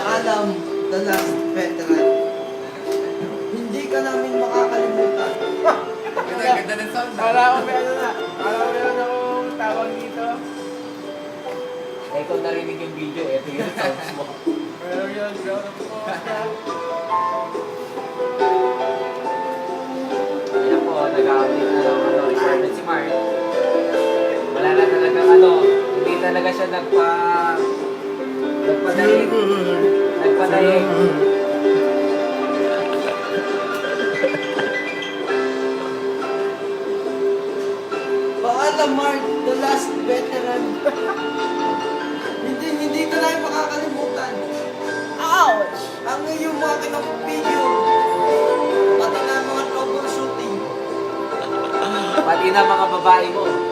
Alam, the last veteran. Hindi ka namin makakalimutan. Ganda, ganda ng sound. Ah. Wala akong meron ano na. Wala akong meron ano akong tawag dito. Eh, kung narinig yung video, ito yung sounds mo. Pero yun, ground up. Nagpa... Nagpadaig. Nagpadaig. Paalam, Mark, the last veteran. hindi, hindi ka namin makakalimutan. Ouch! Ang iyong mga kinapigyo. Pati na mga troubleshooting. Pati na mga babae mo.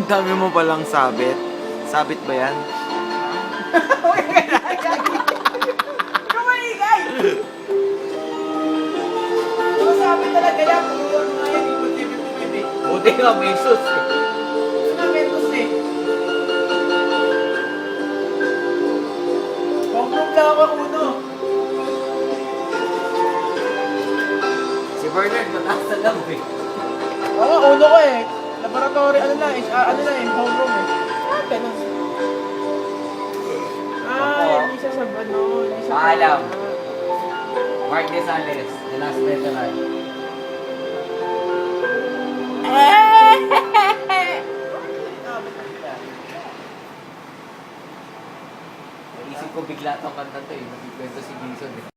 Ang dami mo palang sabit. Sabit ba yan? Kumaligay! Ano sabi talaga yan? Puro mga yan, ikot-ibig-ibig. Buti nga may sus eh. Ito na mentos eh. Pang-proof lang ako uno. Si Bernard mataas na lang eh. Oo uno ko eh. Laboratory, ano lang, eh, ah, ano lang eh, homeroom eh. Ah, ganun. Ah, hindi siya sa ano, hindi siya Paalam. Mark Desales, the last veteran. Naisip ko bigla itong kanta to eh. Nagkikwento si Jason eh.